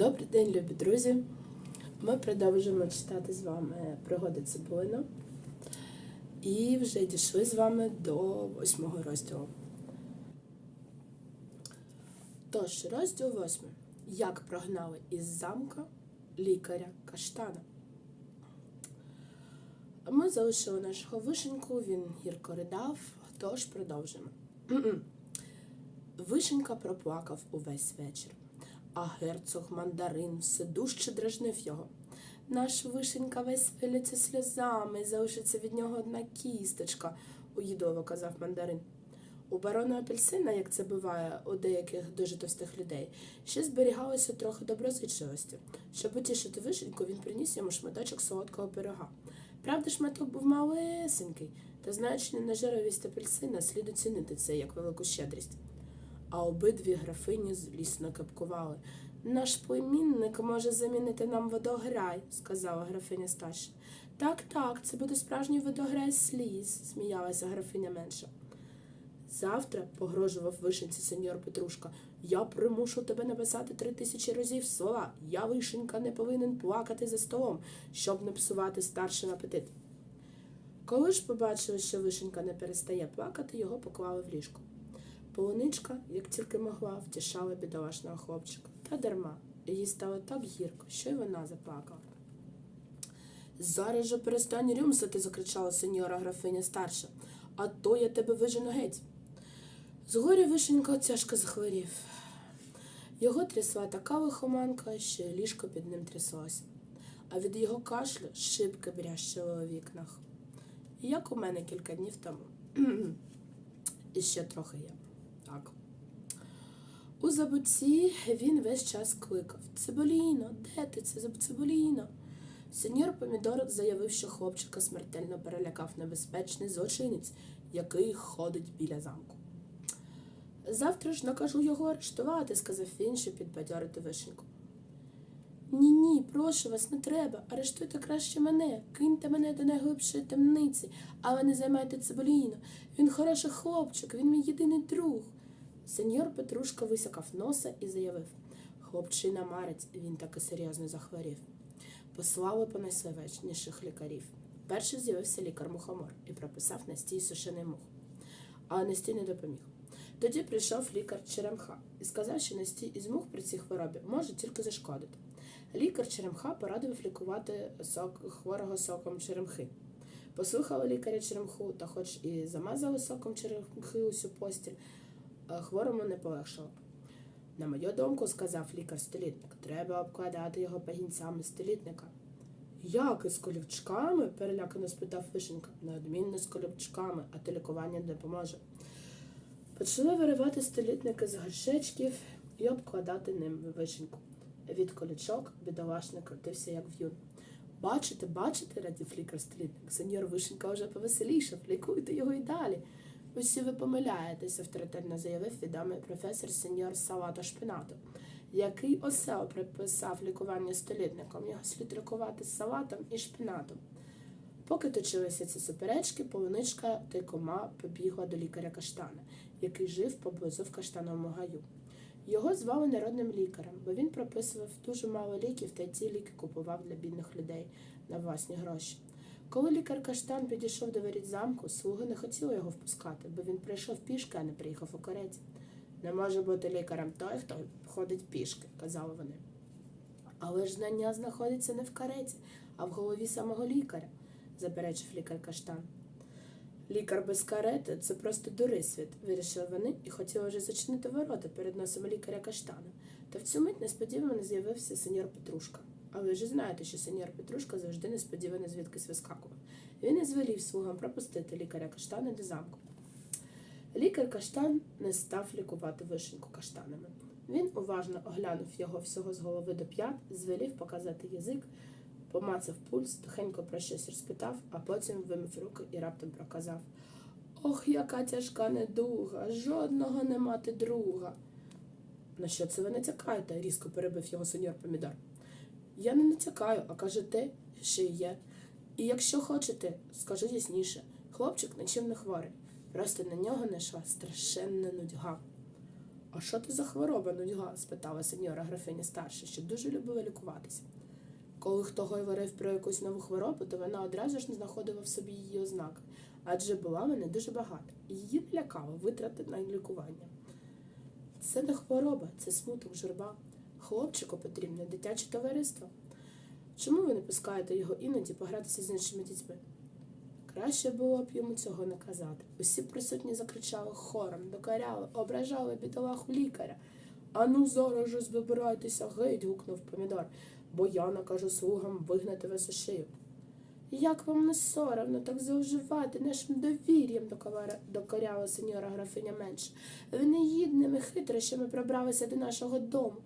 Добрий день, любі друзі. Ми продовжуємо читати з вами пригоди Цибулина. І вже дійшли з вами до восьмого розділу. Тож, розділ восьмий. Як прогнали із замка лікаря Каштана. Ми залишили нашого вишеньку, він гірко ридав, тож продовжимо. Вишенька проплакав увесь вечір, а герцог мандарин все дужче дражнив його. Наш вишенька весь вилється сльозами, залишиться від нього одна кісточка, уїдливо казав мандарин. У барона апельсина, як це буває у деяких дуже товстих людей, ще зберігалося трохи доброзичливості. Щоб утішити вишеньку, він приніс йому шматочок солодкого пирога. Правда, шматок був малесенький, та знаючи ненажеровість апельсина, слід оцінити це як велику щедрість. А обидві графині злісно кепкували. Наш племінник може замінити нам водограй, сказала графиня старша. Так, так, це буде справжній водограй сліз, сміялася графиня менша. Завтра, погрожував вишенці сеньор Петрушка, я примушу тебе написати три тисячі разів слова. Я, вишенька, не повинен плакати за столом, щоб не псувати старшим апетит. Коли ж побачили, що вишенька не перестає плакати, його поклали в ліжко. Полуничка, як тільки могла, втішала бідолашного хлопчика. Та дарма. Їй стало так гірко, що й вона заплакала. Зараз же перестань рюмсати, закричала сеньора графиня старша, а то я тебе вижену геть. Згорі вишенька тяжко захворів. Його трясла така лихоманка, що ліжко під ним тряслося, а від його кашлю шибки брящили у вікнах. Як у мене кілька днів тому. І ще трохи є. У забутці він весь час кликав Цибуліно, де ти це Цибуліно? Сеньор Помідор заявив, що хлопчика смертельно перелякав небезпечний злочинець, який ходить біля замку. Завтра ж накажу його арештувати, сказав він, щоб підбадьорити вишеньку. Ні, ні, прошу вас, не треба. Арештуйте краще мене, киньте мене до найглибшої темниці, але не займайте Цибуліно. Він хороший хлопчик, він мій єдиний друг. Сеньор Петрушка висякав носа і заявив хлопчина марець, він таки серйозно захворів. Послали по найславечніших лікарів. Перший з'явився лікар мухомор і прописав настій сушений мух. Але настій не допоміг. Тоді прийшов лікар Черемха і сказав, що настій із мух при цій хворобі може тільки зашкодити. Лікар Черемха порадив лікувати сок хворого соком черемхи. Послухали лікаря Черемху, та хоч і замазали соком черемхи усю постіль, хворому не полегшало. На мою думку, сказав лікар-столітник, треба обкладати його пагінцями столітника. Як із колючками? перелякано спитав Вишенька. Неодмінно з колючками, а то лікування не допоможе. Почали виривати столітники з горшечків і обкладати ним вишеньку. Від колючок бідолашник крутився, як в'юн. Бачите, бачите, радів лікар-столітник. Сеньор Вишенька вже повеселішав, лікуйте його й далі. Усі ви помиляєтесь, авторитетно заявив відомий професор сеньор Салато Шпинато, який осел приписав лікування столітником. Його слід лікувати салатом і шпинатом. Поки точилися ці суперечки, полуничка тайкома побігла до лікаря каштана, який жив поблизу в каштановому гаю. Його звали народним лікарем, бо він прописував дуже мало ліків та й ці ліки купував для бідних людей на власні гроші. Коли лікар Каштан підійшов до воріт замку, слуги не хотіли його впускати, бо він прийшов пішки, а не приїхав у кареті. Не може бути лікарем той, хто ходить пішки, казали вони. Але ж знання знаходиться не в кареті, а в голові самого лікаря, заперечив лікар Каштан. Лікар без карети це просто дурисвіт, вирішили вони і хотіли вже зачинити ворота перед носом лікаря Каштана. Та в цю мить несподівано з'явився сеньор Петрушка. А ви ж знаєте, що сеньор Петрушка завжди несподівано звідкись вискакував. Він і звелів слугам пропустити лікаря каштана до замку. Лікар каштан не став лікувати вишеньку каштанами. Він уважно оглянув його всього з голови до п'ят, звелів показати язик, помацав пульс, тихенько про щось розпитав, а потім вимив руки і раптом проказав Ох, яка тяжка недуга, жодного не мати друга. На що це ви натякаєте? різко перебив його сеньор Помідор. Я не натякаю, а кажу те, що є. І якщо хочете, скажу ясніше, хлопчик нічим не хворий. Просто на нього не йшла страшенна нудьга. А що це за хвороба, нудьга? спитала сеньора графиня старша, що дуже любила лікуватися. Коли хто говорив про якусь нову хворобу, то вона одразу ж не знаходила в собі її ознаки, адже була вона дуже багата, і її не лякало витрати на лікування. Це не хвороба, це смуток, журба. Хлопчику потрібне дитяче товариство. Чому ви не пускаєте його іноді погратися з іншими дітьми? Краще було б йому цього не казати. Усі присутні закричали хором, докаряли, ображали бідолаху лікаря. Ану зараз же збирайтеся геть, гукнув помідор, бо я накажу слугам вигнати вас у шию. Як вам не соромно так зловживати нашим довір'ям, докоряла сеньора графиня менше. Ви негідними хитрощами пробралися до нашого дому,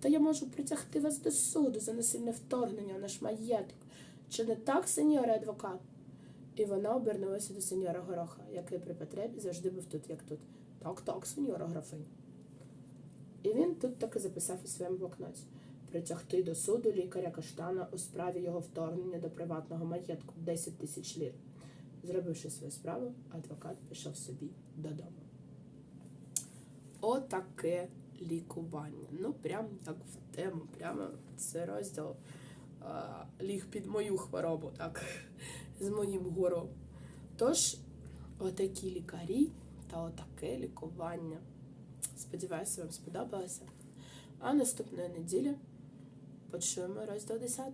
та я можу притягти вас до суду за насильне вторгнення в наш маєток. Чи не так, сеньоре адвокат? І вона обернулася до сеньора Гороха, який при потребі завжди був тут, як тут. Так, так, сеньора графиня. І він тут таки записав у своєму блокноті притягти до суду лікаря Каштана у справі його вторгнення до приватного маєтку 10 тисяч лір. Зробивши свою справу, адвокат пішов собі додому. Отаке лікування. Ну, прям як в тему, прямо це розділ а, ліг під мою хворобу, так, з моїм гором. Тож, отакі лікарі та отаке лікування. Сподіваюся, вам сподобалося. А наступної неділі почуємо розділ 10.